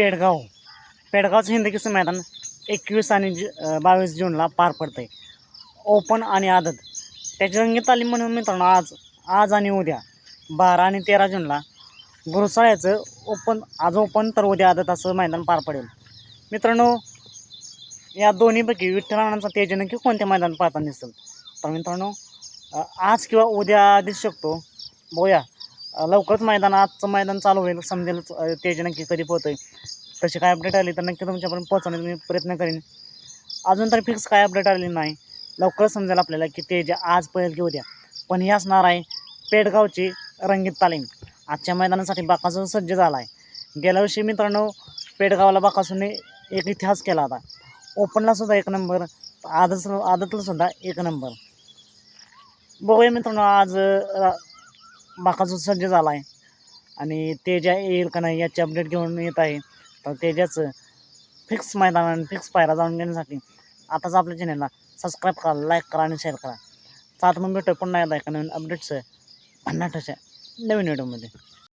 पेडगाव. पेडगावचं हिंदकीचं मैदान एकवीस आणि जु बावीस जूनला पार पडतं आहे ओपन आणि आदत. त्याची रंगीत तालीम म्हणून मित्रांनो आज आज आणि उद्या बारा आणि तेरा जूनला गुरुसाळ्याचं ओपन आज ओपन तर उद्या आदत असं मैदान पार पडेल. मित्रांनो या दोन्हीपैकी विठ्ठलानांचा तेज नक्की कोणत्या मैदानात पाहताना दिसेल? तर मित्रांनो आज किंवा उद्या दिसू शकतो. बोया लवकरच मैदान आजचं मैदान चालू होईल समजेल अ, तेज नक्की कधी पोहोचेल. तशी काय अपडेट आली तर नक्की तुमच्यापर्यंत पोहोचवण्याचा मी प्रयत्न करेन. अजून तरी फिक्स काय अपडेट आलेली नाही. लवकरच समजेल आपल्याला की तेज आज पळेल की उद्या. पण ही असणार आहे पेडगावची रंगीत तालीम. आजच्या मैदानासाठी बाकासून सज्ज झाला आहे गेल्या वर्षी मित्रांनो पेडगावला बाकासून एक इतिहास केला होता. ओपनला सुद्धा एक नंबर आदत आदतला सुद्धा एक नंबर. बघूया मित्रांनो आज अ, बाकासून सज्ज झाला आहे आणि तेजा येईल का नाही याची अपडेट घेऊन येत आहे. तर तेजाचं फिक्स मैदान आणि फिक्स पायरा जाणून घेण्यासाठी आताच आपल्या चॅनलला सबस्क्राईब करा लाईक करा आणि शेअर करा. सात मग भेटतो पुन्हा एकदा एका नवीन अपडेट्स भन्नाटाच्या नवीन व्हिडिओमध्ये